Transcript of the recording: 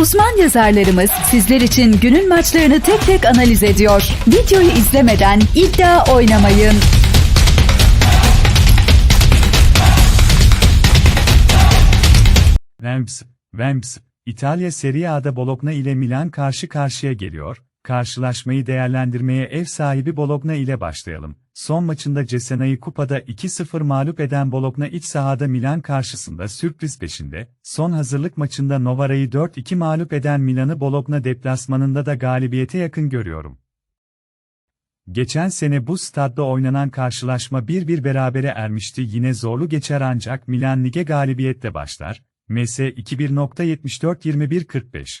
Uzman yazarlarımız sizler için günün maçlarını tek tek analiz ediyor. Videoyu izlemeden iddia oynamayın. Vamps, Vamps, İtalya Serie A'da Bologna ile Milan karşı karşıya geliyor. Karşılaşmayı değerlendirmeye ev sahibi Bologna ile başlayalım. Son maçında Cesena'yı kupada 2-0 mağlup eden Bologna iç sahada Milan karşısında sürpriz peşinde, son hazırlık maçında Novara'yı 4-2 mağlup eden Milan'ı Bologna deplasmanında da galibiyete yakın görüyorum. Geçen sene bu stadda oynanan karşılaşma 1-1 berabere ermişti yine zorlu geçer ancak Milan lige galibiyetle başlar. MS 21.74-21.45